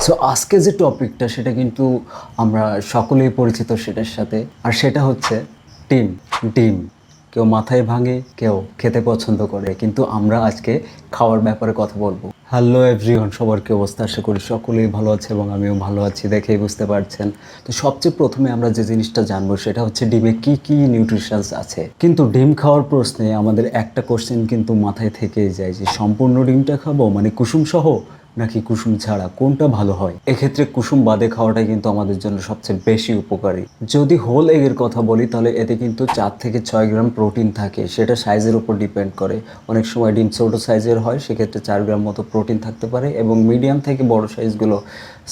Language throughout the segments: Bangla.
সো আজকে যে টপিকটা, সেটা কিন্তু আমরা সকলেই পরিচিত সেটার সাথে। আর সেটা হচ্ছে ডিম। ডিম। কেউ মাথায় ভাঙে, কেউ খেতে পছন্দ করে। কিন্তু আমরা আজকে খাওয়ার ব্যাপারে কথা বলব। হ্যালো এভরিওয়ান সবার কি অবস্থা? আশা করি সকলেই ভালো আছে এবং আমিও ভালো আছি, দেখেই বুঝতে পারছেন। তো সবচেয়ে প্রথমে আমরা যে জিনিসটা জানব, সেটা হচ্ছে ডিমে কি কি নিউট্রিশনস আছে। কিন্তু ডিম খাওয়ার প্রশ্নে আমাদের একটা কোশ্চেন কিন্তু মাথায় থেকেই যায় যে, সম্পূর্ণ ডিমটা খাব? মানে কুসুম সহ নাকি কুসুম ছাড়া কোনটা ভালো হয়? এক্ষেত্রে কুসুম বাদে খাওয়াটাই কিন্তু আমাদের জন্য সবচেয়ে বেশি উপকারী। যদি হোল এগের কথা বলি, তাহলে এতে কিন্তু চার থেকে ছয় গ্রাম প্রোটিন থাকে। সেটা সাইজের উপর ডিপেন্ড করে। অনেক সময় ডিম ছোট সাইজের হয়, সেক্ষেত্রে চার গ্রাম মতো প্রোটিন থাকতে পারে এবং মিডিয়াম থেকে বড় সাইজগুলো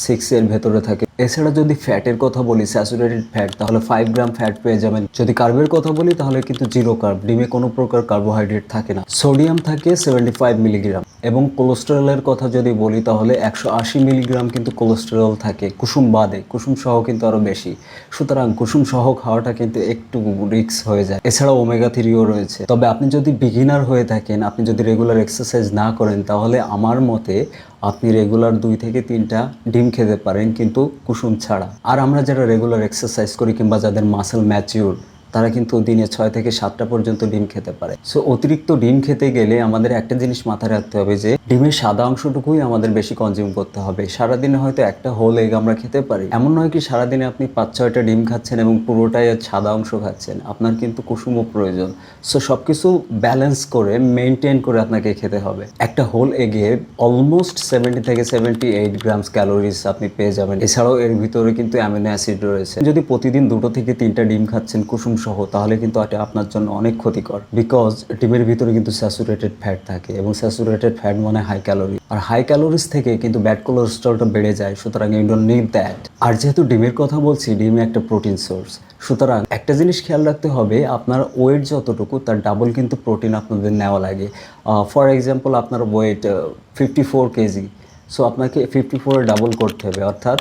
সিক্সের ভেতরে থাকে। এছাড়া যদি ফ্যাটের কথা বলি স্যাচুরেটেড ফ্যাট তাহলে ফাইভ গ্রাম ফ্যাট পেয়ে যাবেন। যদি কার্বের কথা বলি, তাহলে কিন্তু জিরো কার্ব ডিমে কোনো প্রকার কার্বোহাইড্রেট থাকে না। সোডিয়াম থাকে সেভেন্টি ফাইভ মিলিগ্রাম এবং কোলেস্টেরলের কথা যদি বলি, তাহলে একশো আশি মিলিগ্রাম কিন্তু কোলেস্টেরল থাকে। কুসুম বাদে, কুসুম সহ কিন্তু আরও বেশি। সুতরাং কুসুম সহ খাওয়াটা কিন্তু একটু রিস্ক হয়ে যায়। এছাড়া ওমেগা থ্রিও রয়েছে। তবে আপনি যদি বিগিনার হয়ে থাকেন, আপনি যদি রেগুলার এক্সারসাইজ না করেন, তাহলে আমার মতে আপনি রেগুলার দুই থেকে তিনটা ডিম খেতে পারেন কিন্তু কুসুম ছাড়া। আর আমরা যারা রেগুলার এক্সারসাইজ করি কিংবা যাদের মাসেল ম্যাচিউর তারা কিন্তু দিনে ছয় থেকে সাতটা পর্যন্ত ডিম খেতে পারে। সো অতিরিক্ত ডিম খেতে গেলে আমাদের একটা জিনিস মাথায় রাখতে হবে যে, ডিমের সাদা অংশটুকুই আমাদের বেশি কনজিউম করতে হবে। সারাদিনে হয়তো একটা হোল এগ আমরা খেতে পারি। এমন নয় কি সারাদিনে আপনি পাঁচ, ছয়টা ডিম খাচ্ছেন এবং পুরোটাই সাদা অংশ খাচ্ছেন। আপনার কিন্তু কুসুমও প্রয়োজন। সো সব কিছু ব্যালেন্স করে মেনটেন করে আপনাকে খেতে হবে। একটা হোল এগে অলমোস্ট সেভেন্টি থেকে সেভেন্টি এইট গ্রামস ক্যালোরিজ আপনি পেয়ে যাবেন। এছাড়াও এর ভিতরে কিন্তু অ্যামিনো অ্যাসিড রয়েছে। যদি প্রতিদিন দুটো থেকে তিনটা ডিম খাচ্ছেন, কুসুম সহ, তাহলে কিন্তু এটা আপনার জন্য অনেক ক্ষতিকর। বিকজ ডিমের ভিতরে কিন্তু স্যাচুরেটেড ফ্যাট থাকে এবং স্যাচুরেটেড ফ্যাট মানে হাই ক্যালোরি আর হাই ক্যালোরিজ থেকে কিন্তু ব্যাড কোলেস্ট্রলটা বেড়ে যায়, সুতরাং ইউ ডোন্ট নিড দ্যাট আর যেহেতু ডিমের কথা বলছি, ডিম একটা প্রোটিন সোর্স সুতরাং একটা জিনিস খেয়াল রাখতে হবে, আপনার ওয়েট যতটুকু, তার ডাবল কিন্তু প্রোটিন আপনাদের নেওয়া লাগে। ফর এক্সাম্পল আপনার weight fifty four kg. So আপনাকে ফিফটি ফোরে ডাবল করতে হবে, অর্থাৎ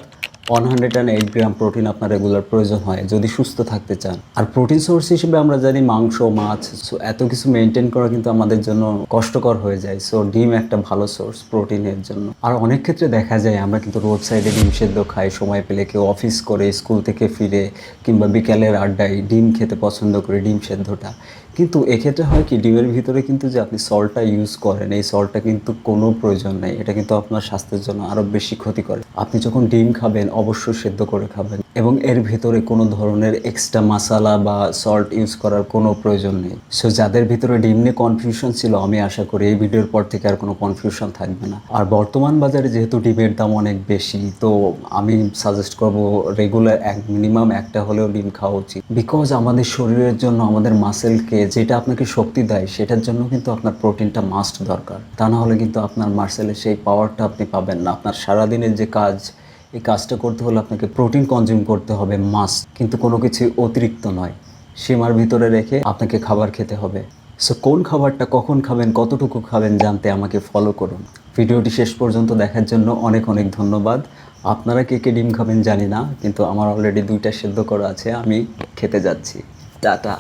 one hundred and eight gram protein আপনার রেগুলার প্রয়োজন হয়, যদি সুস্থ থাকতে চান। আর প্রোটিন সোর্স হিসেবে আমরা জানি মাংস, মাছ এত কিছু মেনটেন করা কিন্তু আমাদের জন্য কষ্টকর হয়ে যায়। সো ডিম একটা ভালো সোর্স প্রোটিনের জন্য। আর অনেক ক্ষেত্রে দেখা যায়, আমরা কিন্তু রোড সাইডে ডিম সেদ্ধ খাই, সময় পেলে কেউ অফিস করে স্কুল থেকে ফিরে কিংবা বিকেলের আড্ডায় ডিম খেতে পছন্দ করে ডিম সেদ্ধটা। কিন্তু এক্ষেত্রে হয় কি, ডিমের ভিতরে কিন্তু যে আপনি সল্টটা ইউজ করেন, এই সল্টটা কিন্তু কোনো প্রয়োজন নেই। এটা কিন্তু আপনার স্বাস্থ্যের জন্য আরও বেশি ক্ষতি করে আপনি যখন ডিম খাবেন, অবশ্যই সেদ্ধ করে খাবেন এবং এর ভিতরে কোনো ধরনের এক্সট্রা মশালা বা সল্ট ইউজ করার কোনো প্রয়োজন নেই। সো যাদের ভিতরে ডিম নিয়ে কনফিউশন ছিল, আমি আশা করি এই ভিডিওর পর থেকে আর কোনো কনফিউশন থাকবে না। আর বর্তমান বাজারে যেহেতু ডিমের দাম অনেক বেশি, তো আমি সাজেস্ট করব রেগুলার এক মিনিমাম একটা হলেও ডিম খাওয়া উচিত। বিকজ আমাদের শরীরের জন্য, আমাদের মাসেলকে যেটা আপনাকে শক্তি দেয়, সেটার জন্য কিন্তু আপনার প্রোটিনটা মাস্ট দরকার। তা না হলে কিন্তু আপনার মার্সেলের সেই পাওয়ারটা আপনি পাবেন না। আপনার সারাদিনের যে কাজ, এই কাজটা করতে হলে আপনাকে প্রোটিন কনজিউম করতে হবে মাস্ট কিন্তু কোনো কিছু অতিরিক্ত নয়। সীমার ভিতরে রেখে আপনাকে খাবার খেতে হবে। সো কোন খাবারটা কখন খাবেন, কতটুকু খাবেন জানতে আমাকে ফলো করুন। ভিডিওটি শেষ পর্যন্ত দেখার জন্য অনেক অনেক ধন্যবাদ। আপনারা কে কে ডিম খাবেন জানি না, কিন্তু আমার অলরেডি দুইটা সেদ্ধ করা আছে, আমি খেতে যাচ্ছি। টাটা।